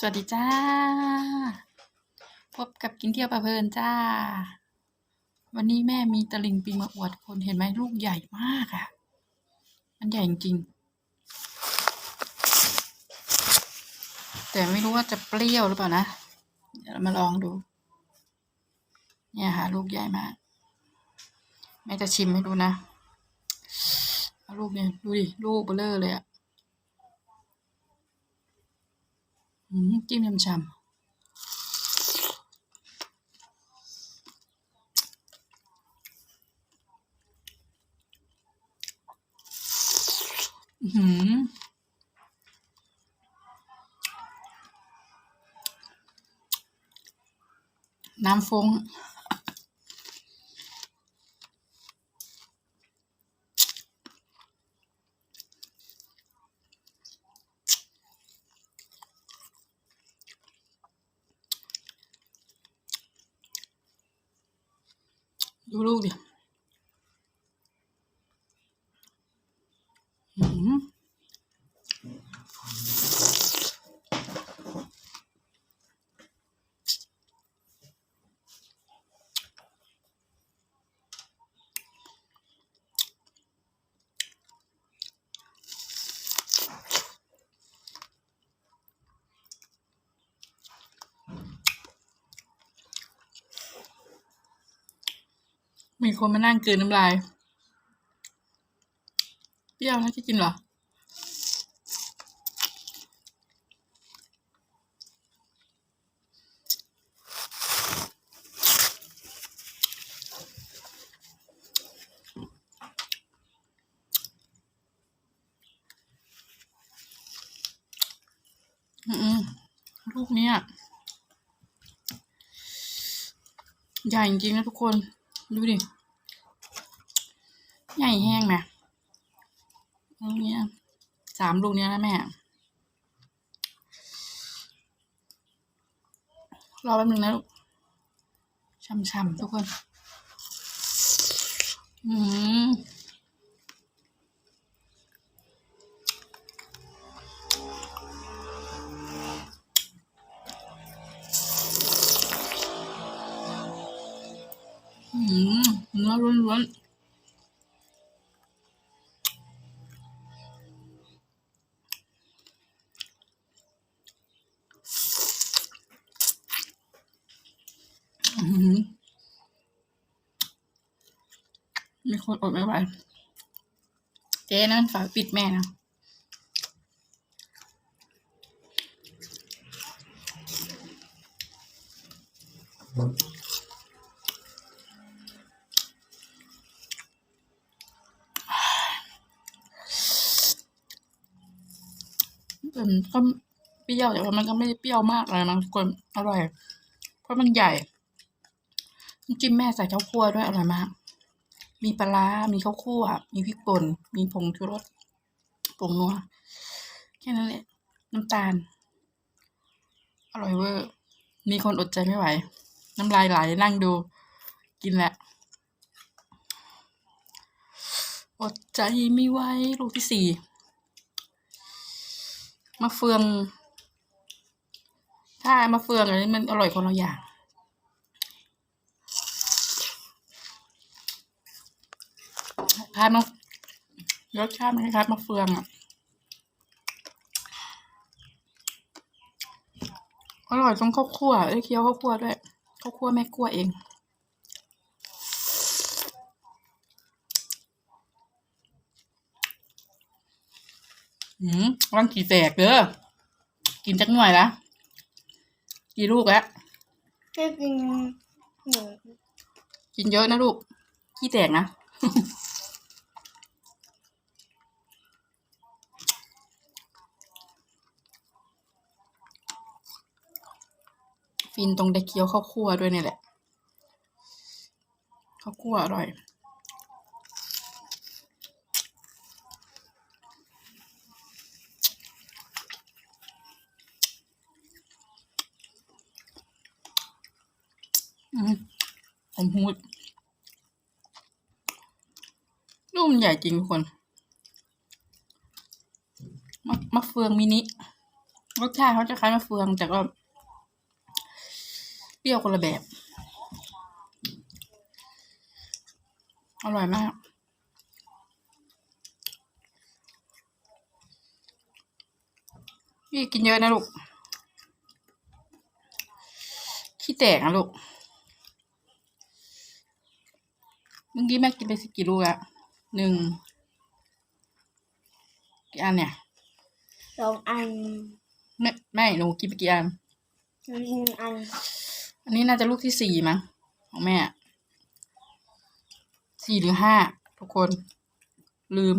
สวัสดีจ้า พบกับกินเที่ยวประเพลินจ้า วันนี้แม่มีตะลิงปิงมาอวดคนเห็นไหมลูกใหญ่มากอะ่ะ มันใหญ่จริง แต่ไม่รู้ว่าจะเปรี้ยวหรือเปล่านะ เดี๋ยวเรามาลองดู เนี่ยค่ะลูกใหญ่มาก แม่จะชิมให้ดูนะลูกเนี่ยดูดิ ลูกเบลเลอร์เลยอะ่ะ อืม จิ้มยำชำอื้อหือน้ำฟง ดูลูกดิอืม มีคนมานั่งกืนน้ำลายเปรี้ยวนะที่กินเหรอ อืมลูกเนี้ยใหญ่จริงนะทุกคน ดูดิ ใหญ่แห้งนะลูกเนี้ยสามลูกเนี้ยนะแม่ รอแป๊บนึงนะลูกช่ำๆทุกคน อืม นื้อล้วนๆอื้อหือมีคนอดไม่ไหวเจ๊นั่นฝาปิดแม่นะแต่ มันก็เปรี้ยวแต่ว่ามันก็ไม่ได้เปรี้ยวมากอะไรนะทุกคนอร่อย เพราะมันใหญ่จิ้มแม่ใส่ข้าวคั่วด้วยอร่อยมาก มีปลาร้ามีข้าวคั่ว มีพริกป่น มีผงชูรสผงนัวแค่นั้นแหละน้ำตาล อร่อยเวอร์ มีคนอดใจไม่ไหว น้ำลายไหลนั่งดู กินแหละ อดใจไม่ไหวลูกที่สี่ มะเฟือง ถ้ามะเฟืองอันนี้มันอร่อยคนละอย่าง คล้ายมะรสชาติมันคล้ายมะเฟืองอะ อร่อยตรงข้าวคั่วได้เคี้ยวข้าวคั่วด้วยข้าวคั่วแม่คั่วเอง อืมรังกี่แตกเด้อกินจักหน่วยละกี่ลูกแล้วก็กินหมูกินเยอะนะลูกขี้แตกนะ ฟินตรงได้เคี้ยวข้าวคั่วด้วยเนี่ยแหละข้าวคั่วอร่อย ผมฮูดลูกมันใหญ่จริงทุกคนมะมะเฟืองมินิรสชาติเขาจะคล้ายมะเฟือง แต่ก็เปรี้ยวคนละแบบ อร่อยมากพี่กินเยอะนะลูกขี้แตกนะลูกเมื่อกี้แม่กินไปสิกี่ลูกอะหนึ่งกี่อันเนี่ยสองอันไม่ไม่หนูกินไปกี่อันหนึ่งอัน อันนี้น่าจะลูกที่สี่มั้งของแม่สี่หรือห้าทุกคน ลืม